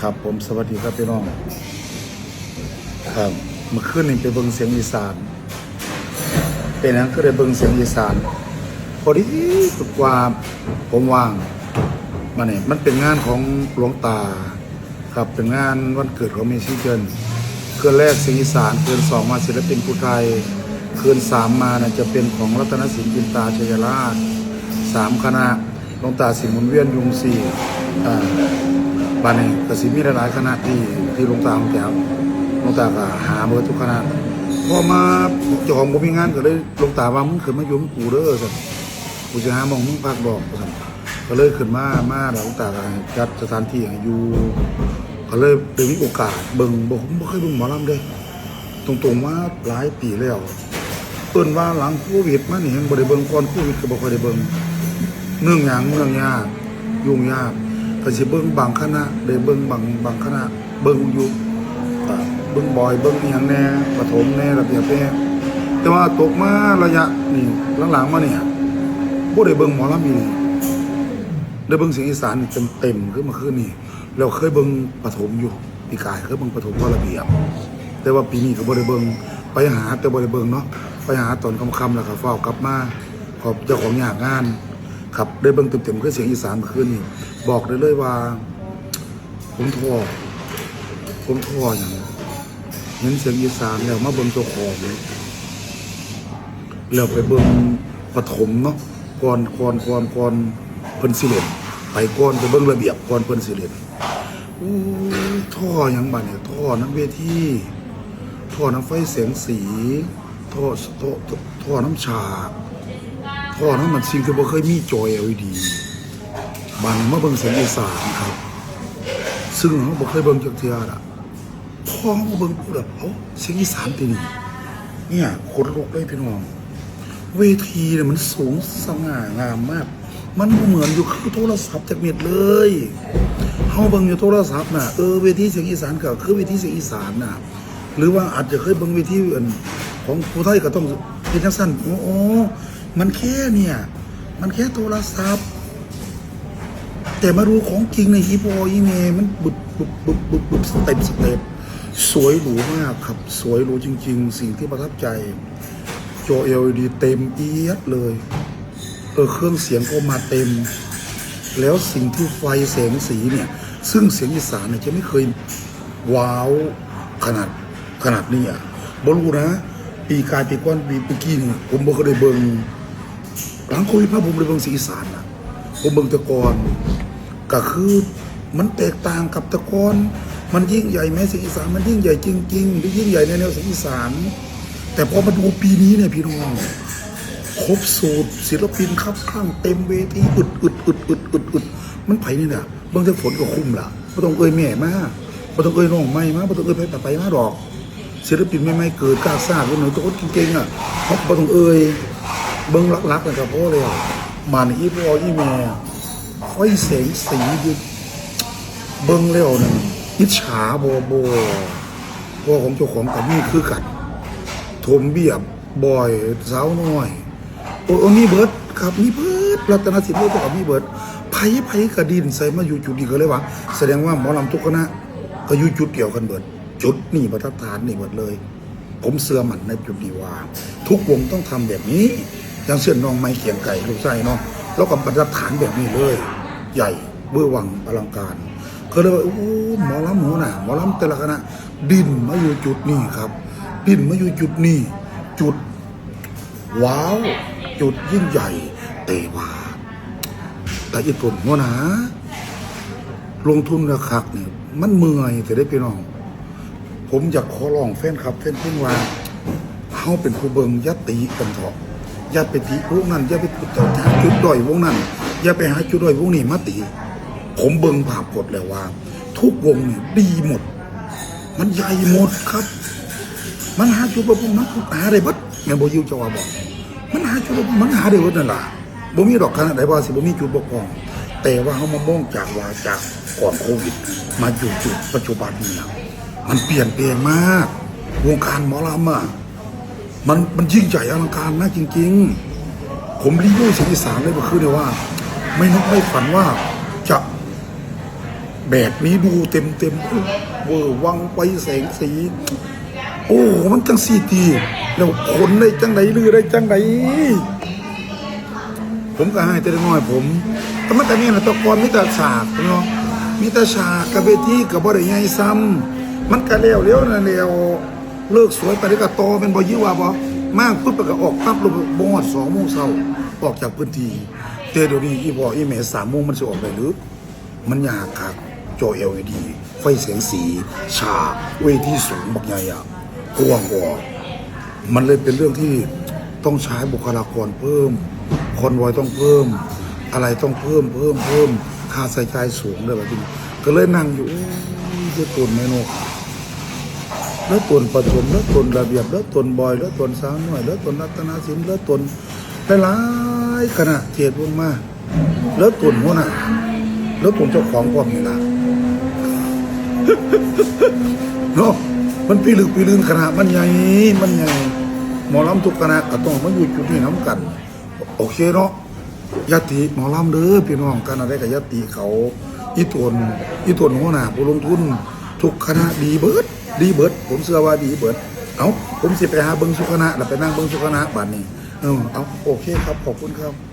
ครับผมสวัสดีครับพี่น้อง ครับเมื่อคืนนี้ไปเบิ่งเสียงอีสาน เป็นหยังก็ได้เบิ่งเสียงอีสาน พอดีสุดกว่าผมว่างมาเนี่ยมันเป็นงานของหลวงตา ครับเป็นงานวันเกิดของเมชิเจนคืนแรกเสียงอีสานคืนสองมาศิลปินผู้ไทยคืนสามมานะจะเป็นของรัตนศิลป์จินตาชัยราชสามคณะหลวงตาสิหมุนเวียนยุงสี่อ่า บานนี้กสิมีหลายคณะที่ที่ลงตาของแก้วลงตาก็หาเบอร์ทุกคณะพอมาเจ้าของบ่มีงานก็เลยลงตาว่ามึงขึ้นมาอยู่กับกูเด้อสั่นกูจะหามองมึงพักดอกสั่นก็เลยขึ้นมามาแล้วหลวงตาก็จัดสถานที่ให้อยู่ก็เลยได้มีโอกาสเบิ่งบ่ผมบ่เคยเบิ่งหมอลำเด้ตรงๆมาหลายปีแล้วเปิ้นว่าหลังโควิดมานี่เห็นบ่ได้เบิ่งก่อนโควิดก็บ่ค่อยได้เบิ่งเนื่องหยังเนื่องยากยุ่งยาก ก็สิเบิ่งบางคณะได้เบิ่งบางบางคณะเบิ่งอยู่เบิ่งบ่อยเบิ่งอหยังแน่ปฐมแน่ระเบียบแน่แต่ว่าตกมาระยะนี่หลังๆมาเนี่ยบ่ได้เบิ่งหมอลำอีหลีได้เบิ่งเสียงอีสานนี่เต็มๆคือเมื่อคืนนี่แล้วเคยเบิ่งปฐมอยู่ปีกายเคยเบิ่งปฐมก็ระเบียบ แต่ว่าปีนี้ก็บ่ได้เบิ่งไปหาแต่บ่ได้เบิ่งเนาะไปหาตอนค่ำๆแล้วก็เฝ้ากลับมาขอบเจ้าของอยากงาน ครับได้เบิ่งเต็มๆคือเสียงอีสานเมื่อคืนนี่บอกได้เลยว่า ผมท้อผมท้ออย่างเห็นเสียงอีสานแล้วมาเบิ่งเจ้าของแล้วไปเบิ่งปฐมเนาะก่อนก่อนก่อนก่อนเพิ่นสิเล่นไปก่อนไปเบิ่งระเบียบก่อนเพิ่นสิเล่นโอ้ท่ออย่างบัดเนี่ยท่อน้ำเวทีท่อน้ำไฟแสงสีท่อท่อท่อน้ำฉาก พ่อนั้นมันสิ่งที่บ่เคยมีจอย LED บางมาเบิ่งสียงอีสานครับ ซึ่งเขาบ่เคยเบิ่งจักเทื่อล่ะพ่อเขาเบิ่งปุ๊บแล้วเอ้าเสียงอีสานที่นี่เนี่ยคนลุกเลยพี่น้องเวทีเนี่ยมันสูงสง่างามมาก มันเหมือนอยู่คือโทรศัพท์จากเม็ดเลยเฮาเบิ่งอยู่โทรศัพท์น่ะเออเวทีเสียงอีสานก็คือเวทีเสียงอีสานน่ะ หรือว่าอาจจะเคยเบิ่งเวทีอื่นของผู้ไทยก็ต้องเป็นจังซั่นอ้โอ้ มันแค่เนี่ย มันแค่โทรศัพท์ แต่มาดูของจริงในฮีโปอีเมมันบึบบึบบึบบึบบึบสเต็ปสเต็ปสวยหรูมากครับ สวยหรูจริง ๆ สิ่งที่ประทับใจจอ LED เต็มเอียดเลย เออเครื่องเสียงก็มาเต็ม แล้วสิ่งที่ไฟแสงสีเนี่ย ซึ่งเสียงอีสานเนี่ยจะไม่เคยว้าวขนาดขนาดนี้อะบรู้นะ ปีกายปีก้อนปีปีกี้นี่ผมบ่เคยได้เบิ่ง หลังโควิดมาผมเลยเบิ่งสีสานอะผมเบิ่งตะกอนก็คือมันแตกต่างกับตะกอนมันยิ่งใหญ่แม้สีอีสานมันยิ่งใหญ่จริงๆหรือยิ่งใหญ่ในแนวสีอีสานแต่พอมาดูปีนี้เนี่ยพี่น้องครบสูตรศิลปินครับข้างเต็มเวทีอึดอึดอึดอึดอึดอึดมันไผนี่นะบางทีฝนก็คุ้มละไม่ต้องเอ่ยแม่มาไม่ต้องเอ่ยน้องไม่มาไม่ต้องเอ่ยไปแต่ไปมาดอกศิลปินไม่ไม่เกิดกล้าซ่าคนหนึ่งตัวคนเก่งๆอะเขาไม่ต้องเอ่ย เบิ้งรักๆนะครับเพราะเลยมันอีพออีแม่ค่อยเสียงสีอยู่เบิ้งแล้วนั่นอิจฉาโบโบพ่อของเจ้าของกับนี่คือกันถมเบียบบอยสาวน้อยโอ้โอ้นี่เบิร์ดครับนี่เบิร์ดรัตนศิลป์เบิร์ดกับนี่เบิร์ดไผ่ไผ่กระดินใส่มาอยู่จุดนี้ก็เลยว่าแสดงว่าหมอลำทุกคณะก็อยู่จุดเดียวกันเบิร์ดจุดนี่ประทับฐานนี่เบิร์ดเลย ผมเสื่อมันในจุดนี้ว่า ทุกวงต้องทำแบบนี้ อย่างเช่นน้องไม้เขียงไก่ลูกไส้เนาะแล้วก็ประทับฐานแบบนี้เลย ใหญ่เบื้อวังอลังการก็เลยว่าโอ้หมอลำหมูน่ะหมอลำแต่ละคณะดินมาอยู่จุดนี้ครับ ดินมาอยู่จุดนี้จุดว้าว จุดยิ่งใหญ่เตว่าแต่ญี่ปุ่นหัวหนาลงทุนระคักเนี่ยมันเมื่อยแต่ได้ไปน้อง ผมอยากขอร้องแฟนครับแฟนเพิ่งว่าเฮาเป็นผู้เบิงยาตีกันเถอะ อย่าไปตีวงนั้นอย่าไปหาจุดด้อยวงนั้นอย่าไปหาจุดด้อยวงนี้มาตี ผมเบิ่งภาพกดแล้วว่า ทุกวงนี่ดีหมด มันใหญ่หมดครับ มันหาจุดบ่มันหาได้บิดแม่นบ่ยิวจะว่าบอก มันหาจุดมันหาได้บิดนั่นล่ะบ่มีดอกขนาดใดว่าสิบ่มีจุดบกพร่องแต่ว่าเฮามามองจากว่าจากก่อนโควิด มาอยู่จุดปัจจุบันนี้มันเปลี่ยนแปลงมาก วงการหมอลำอะ มันมันยิ่งใหญ่อลังการมากจริง ๆ ผมรีวิวสียงอีสานเลยเมื่อคืนเนี่ยว่า ไม่นึกไม่ฝันว่าจะแบบนี้ดูเต็มเต็มเวอร์วังไปแสงสี โอ้มันจังสีตีแล้วคนได้จังไหนลือได้จังไหนผมก็ให้แต่น้อยผมแต่มันแต่นี่นะตะกอนมีแต่ฉากเนาะมีแต่ฉากกับเวทีกับบ่ได้ใหญ่ซ้ำมันก็แล้วแล้วนะแล้ว เลิกสวยไปได้วก็ตอเป็นบ่ยี่ว่าบ่มากปุ๊บแล้วก็ออกปั๊บลงบ่ฮอด2โมงเช้าออกจากพื้นที่แต่เดี๋ยวนี้อีพ่ออีแม่3โมงมันสิออกได้หรือ มันยากครับจอ LED ไฟแสงสี ฉากเวทีสูงบักใหญ่อะกว้างกว่ามันเลยเป็นเรื่องที่ต้องใช้บุคลากรเพิ่ม คนวอยต้องเพิ่ม อะไรต้องเพิ่มเพิ่มเพิ่มค่าใช้จ่ายสูงเลยแบบนี้ก็เลยนั่งอยู่เจ้าตุนแม่นก แล้วตนปฐมแล้วตนระเบียบแล้วตนบอยแล้วตนสาวหน่อยแล้วตนรัตนาสินแล้วตนหลายๆคณะเทียดวงมาแล้วตนหัวหน้าแล้วผมเจ้าของความนี่ละเนาะมันปีลึกปีลืนขนาดมันใหญ่มันใหญ่หมอลำทุกคณะก็ต้องมาอยู่จุดนี้น้ำกัน โอเคเนาะยาติหมอลำเด้อพี่น้องกันอะไรกับยาติเขา อีตวนอีตวนหัวหน้าผู้ลงทุน ทุกคณะดีเบิดดีเบิดผมเชื่อว่าดีเบิดเอาผมสิไปหาเบิ้งสุคณะแล้วไปนั่งเบิ้งสุคณะบัดนี้ เออเอาโอเคครับขอบคุณครับ